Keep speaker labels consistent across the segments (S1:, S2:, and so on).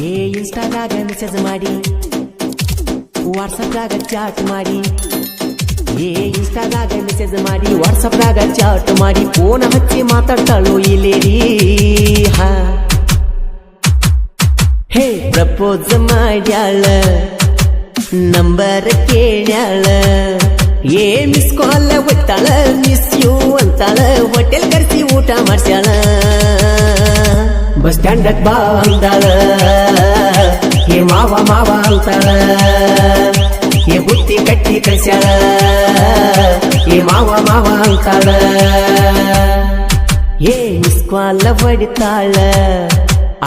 S1: ಏ ಇನ್ಸ್ಟಾದಾಗ ಮೆಸೇಜ್ ಮಾಡಿ. ವಾಟ್ಸಪ್ದಾಗ ಚಾಟ್ ಮಾಡಿ. ಏ ಇನ್ಸ್ಟಾದಾಗ ಮೆಸೇಜ್ ಮಾಡಿ. ವಾಟ್ಸಪ್ದಾಗ ಚಾಟ್ ಮಾಡಿ. ಫೋನ್ ಹಚ್ಚಿ ಮಾತಾಡ್ತಾಳು ಇಲ್ಲೇರಿ? ಹಾ. ಹೇ ಪ್ರಪೋಸ್ ಮಾಡ್ಯಾಳ. ನಂಬರ್ ಕೇಳ್ಯಾಳ. ಏ ಮಿಸ್ ಕಾಲ್ ಒತ್ತಾಳ. ಮಿಸ್ ಯು ಅಂತಾಳ. ಹೋಟೆಲ್ ಕರ್ಸಿ ಊಟ ಮಾಡ್ಸ್ಯಾಳ. ಬಸ್ ಸ್ಟ್ಯಾಂಡಕ್ ಬಾ ಅಂದಾಳ. ಏ ಮಾವ ಮಾವ ಅಂತಾಳ. ಏ ಬುತ್ತಿ ಕಟ್ಟಿ ಕಳ್ಸ್ಯಾಳ. ಏ ಮಾವ ಮಾವ ಅಂತಾಳ. ಏ ಮಿಸ್ ಬಡಿತಾಳ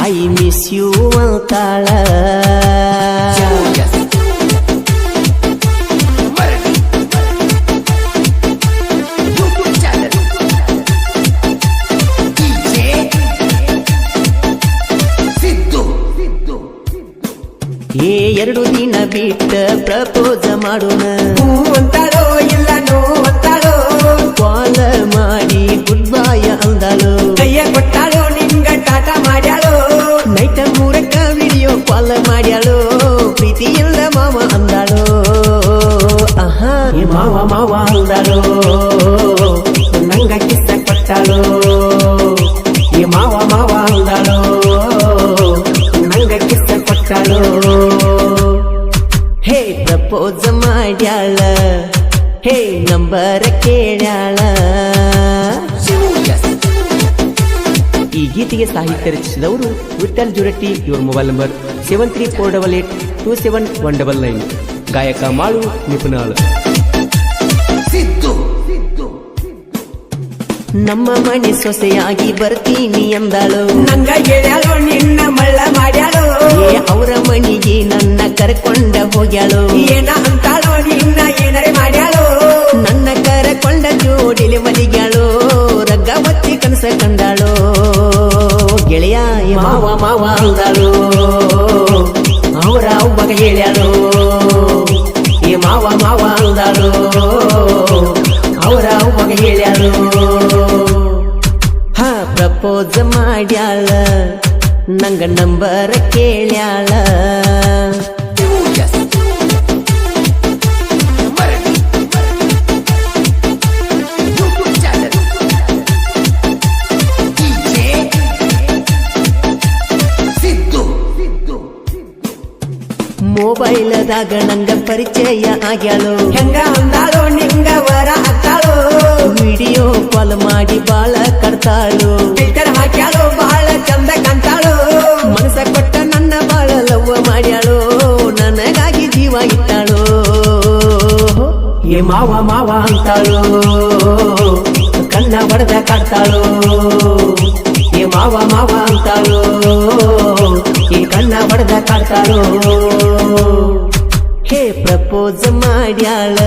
S1: ಐ ಮಿಸ್ ಯು ಅಂತಾಳ. ಏ ಎರಡು ದಿನ ಬಿಟ್ಟ ಪ್ರಪೋಸ ಮಾಡೋಣ.
S2: ಅಂತಾಳೋ ಇಲ್ಲ ನೋ ಅಂತಾಳೋ?
S1: ಕಾಲ್ ಮಾಡಿ ಗುಡ್ ಬಾಯ್ ಅಂದಳು.
S2: ಕೈಯ ಕೊಟ್ಟಾಳೋ ನಿಂಗ ಟಾಟ ಮಾಡ್ಯಾಳೋ?
S1: Night ಮೂರಕ್ಕ video call ಮಾಡ್ಯಾಳು. ಪ್ರೀತಿಯಿಂದ ಮಾವ ಅಂದಾಳೋ. ಆಹಾ ಮಾವ ಮಾವ ಅಂದಾಳು. ಪ್ರಪೋಸ್ ಮಾಡ್ಯಾಳ. ಹೇ ನಂಬರ್ ಕೇಳ್ಯಾಳ. ಈ ಗೀತೆಗೆ ಸಾಹಿತ್ಯ ರಚಿಸಿದವರು ವಿಠಲ್ ಜುರಟ್ಟಿ ಇವರ mobile number seven three four double eight two seven one double nine ಗಾಯಕ ಮಾಳು ನಿಪುಣಾಳು. ನಮ್ಮ ಮನೆ ಸೊಸೆಯಾಗಿ ಬರ್ತೀನಿ ಎಂದಳು
S2: ನಂಗ ಹೇಳ್ಯಾಳೋ ನಿನ್ನ ಮಳ್ಳ ಮಾಡ್ಯಾಳು.
S1: ಅವರ ಮನೆಗೆ ನನ್ನ ಕರ್ಕೊಂಡ ಹೋಗ್ಯಾಳು. ಅವರ ಹಾ ಹ ಪ್ರಪೋಸ್ ಮಾಡ್ಯಾಳ. ನಂಗ ನಂಬರ್ ಕೇಳ್ಯಾಳ. ಮೊಬೈಲ್ದಾಗ ನಂಗ ಪರಿಚಯ ಆಗ್ಯಾಳು.
S2: ಹೆಂಗ ಅಂದಾಳೋ ನಿಂಗ ವರ
S1: ಮಾಡಿ ಬಾಳ ಕಡ್ತಾಳು
S2: ಫಿಲ್ಟರ್ ಹಾಕ್ಯಾಳು ಬಹಳ ಚಂದ ಕಂತಾಳು
S1: ಮನಸ ಕೊಟ್ಟ ನನ್ನ ಬಾಳ ಲವ್ವ ಮಾಡ್ಯಾಳು. ನನಗಾಗಿ ಜೀವ ಇಟ್ಟಾಳು. ಏ ಮಾವ ಮಾವ ಅಂತಾಳು. ಕಣ್ಣ ಬಡದ ಕಾಡ್ತಾಳು. ಏ ಮಾವ ಮಾವ ಅಂತಾಳು. ಈ ಕಣ್ಣ ಬಡದ ಕಾಡ್ತಾಳು. ಹೇ ಪ್ರಪೋಸ್ ಮಾಡ್ಯಾಳ.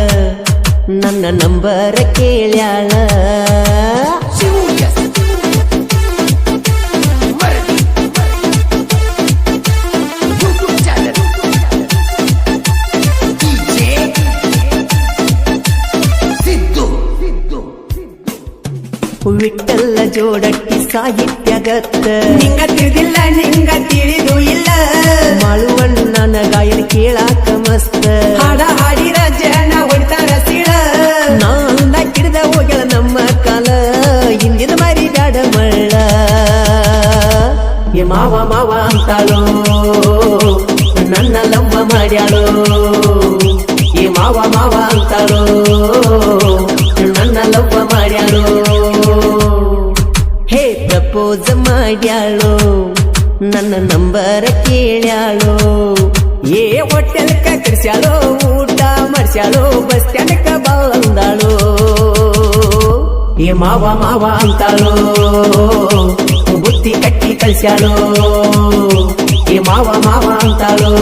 S1: ನನ್ನ ನಂಬರ್ ಕೇಳ್ಯಾಳ. ವಿಠಲ್ಲ ಜೋಡಟ್ಟಿ ಸಾಹಿತ್ಯಗತ್ತ.
S2: ನಿಂಗ ತಿಳಿದಿಲ್ಲ ನಿಂಗ ತಿಳಿದು
S1: ಮಾವ ಮಾವ ಅಂತಾಳು? ನನ್ನ ಲವ್ವ ಮಾಡ್ಯಾಳು? ಈ ಮಾವ ಮಾವ ಅಂತಾಳು? ನನ್ನ ಲವ್ವ ಮಾಡ್ಯಾಳು? ಹೇ ಪ್ರಪೋಸ್ ಮಾಡ್ಯಾಳು? ನನ್ನ ನಂಬರ್ ಕೇಳ್ಯಾಳು? ಏ ಹೋಟೆಲ್ ಕರ್ಸ್ಯಾಳು? ಊಟ ಮಾಡ್ಸ್ಯಾಳು? ಬಸ್ ಸ್ಟ್ಯಾಂಡ್ ಬಂದಾಳು ಏ ಮಾವ ಮಾವ ಅಂತಾಳು? ಬುತ್ತಿ ಕಟ್ಟಿ ಕಳ್ಸ್ಯಾಳು ಈ ಮಾವ ಮಾವ ಅಂತಾಳು?